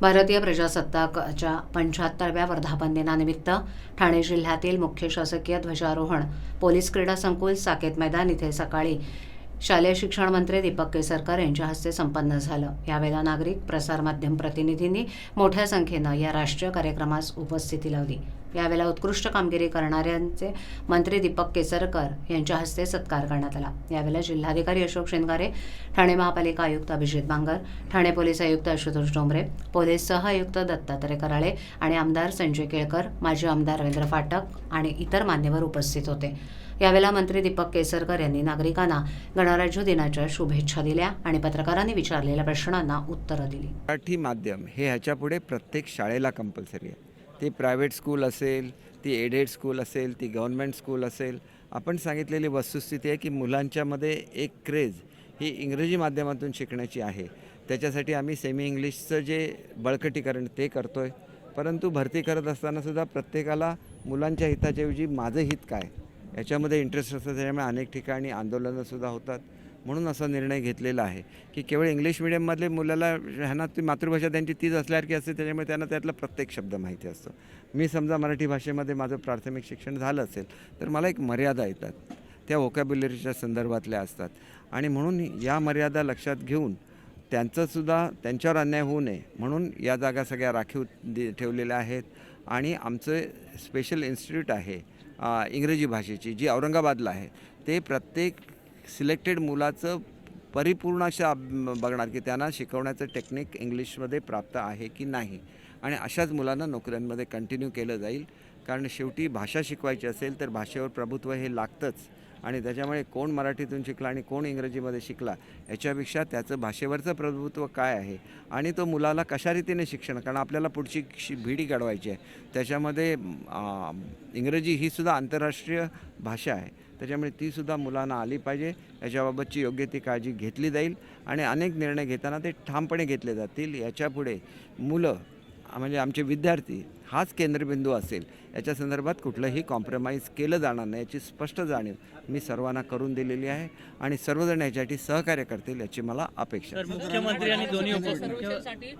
भारतीय प्रजासत्ताकाच्या पंच्याहत्तरव्या वर्धापन दिनानिमित्त ठाणे जिल्ह्यातील मुख्य शासकीय ध्वजारोहण पोलीस क्रीडा संकुल साकेत मैदान इथे सकाळी शालेय शिक्षण मंत्री दीपक केसरकर यांच्या हस्ते संपन्न झालं. यावेळेला नागरिक प्रसारमाध्यम प्रतिनिधींनी मोठ्या संख्येनं या राष्ट्रीय कार्यक्रमास उपस्थिती लावली. यावेळेला उत्कृष्ट कामगिरी करणाऱ्यांचे मंत्री दीपक केसरकर यांच्या हस्ते सत्कार करण्यात आला. यावेळेला जिल्हाधिकारी अशोक शेंगारे ठाणे महापालिका आयुक्त अभिजित बांगर ठाणे पोलीस आयुक्त आशुतोष डोंबरे पोलीस सह आयुक्त दत्तात्रय कराळे आणि आमदार संजय केळकर माजी आमदार रवींद्र फाटक आणि इतर मान्यवर उपस्थित होते. यावेळेला मंत्री दीपक केसरकर यांनी नागरिकांना गणराज्य दिनाच्या शुभेच्छा दिल्या आणि पत्रकारांनी विचारलेल्या प्रश्नांना उत्तरं दिली. मराठी माध्यम हे ह्याच्यापुढे प्रत्येक शाळेला कंपल्सरी आहे. ती प्रायव्हेट स्कूल असेल ती एडेड स्कूल असेल ती गव्हर्नमेंट स्कूल असेल आपण सांगितलेली वस्तुस्थिती आहे की मुलांच्यामध्ये एक क्रेज ही इंग्रजी माध्यमातून शिकण्याची आहे. त्याच्यासाठी आम्ही सेमी इंग्लिशचं जे बळकटीकरण ते करतो आहे परंतु भरती करत असतानासुद्धा प्रत्येकाला मुलांच्या हिताच्याऐवजी माझं हित काय? याच्यामध्ये इंटरेस्ट असतं त्याच्यामुळे अनेक ठिकाणी आंदोलनंसुद्धा होतात. म्हणून असा निर्णय घेतलेला आहे की केवळ इंग्लिश मिडियममधले मुलाला ह्यांना ती मातृभाषा त्यांची तीच असल्यासारखी असते त्याच्यामुळे त्यांना त्यातला प्रत्येक शब्द माहिती असतो. मी समजा मराठी भाषेमध्ये माझं प्राथमिक शिक्षण झालं असेल तर मला एक मर्यादा येतात. त्या वोकॅब्युलरीच्या संदर्भातल्या असतात. आणि म्हणून या मर्यादा लक्षात घेऊन त्यांचंसुद्धा त्यांच्यावर अन्याय होऊ नये म्हणून या जागा सगळ्या राखीव दे ठेवलेल्या आहेत. आणि आमचं स्पेशल इन्स्टिट्यूट आहे इंग्रजी भाषेची जी औरंगाबादला आहे. ते प्रत्येक सिलेक्टेड मुलाचं परिपूर्ण अशा बघणार की त्यांना शिकवण्याचं टेक्निक इंग्लिशमध्ये प्राप्त आहे की नाही. आणि अशाच मुलांना नोकऱ्यांमध्ये कंटिन्यू केलं जाईल. कारण शेवटी भाषा शिकवायची असेल तर भाषेवर प्रभुत्व हे लागतंच. आणि त्याच्यामुळे कोण मराठीतून शिकला आणि कोण इंग्रजीमध्ये शिकला याच्यापेक्षा त्याचं भाषेवरचं प्रभुत्व काय आहे? आणि तो मुलाला कशा रीतीने शिक्षण? कारण आपल्याला पुढची शि भिडी घडवायची आहे. त्याच्यामध्ये इंग्रजी ही सुद्धा आंतरराष्ट्रीय भाषा आहे. त्याच्यामुळे तीसुद्धा मुलांना आली पाहिजे. याच्याबाबतची योग्य ती काळजी घेतली जाईल. आणि अनेक निर्णय घेताना ते ठामपणे घेतले जातील. याच्यापुढे मुलं म्हणजे आमचे विद्यार्थी हाच केंद्रबिंदू असेल याच्या संदर्भात कुठलंही कॉम्प्रोमाइज केलं जाणार नाही याची स्पष्ट जाणीव मी सर्वांना करून दिलेली आहे आणि सर्वजण याच्यासाठी सहकार्य करतील याची मला अपेक्षा मुख्यमंत्री आणि दोन्ही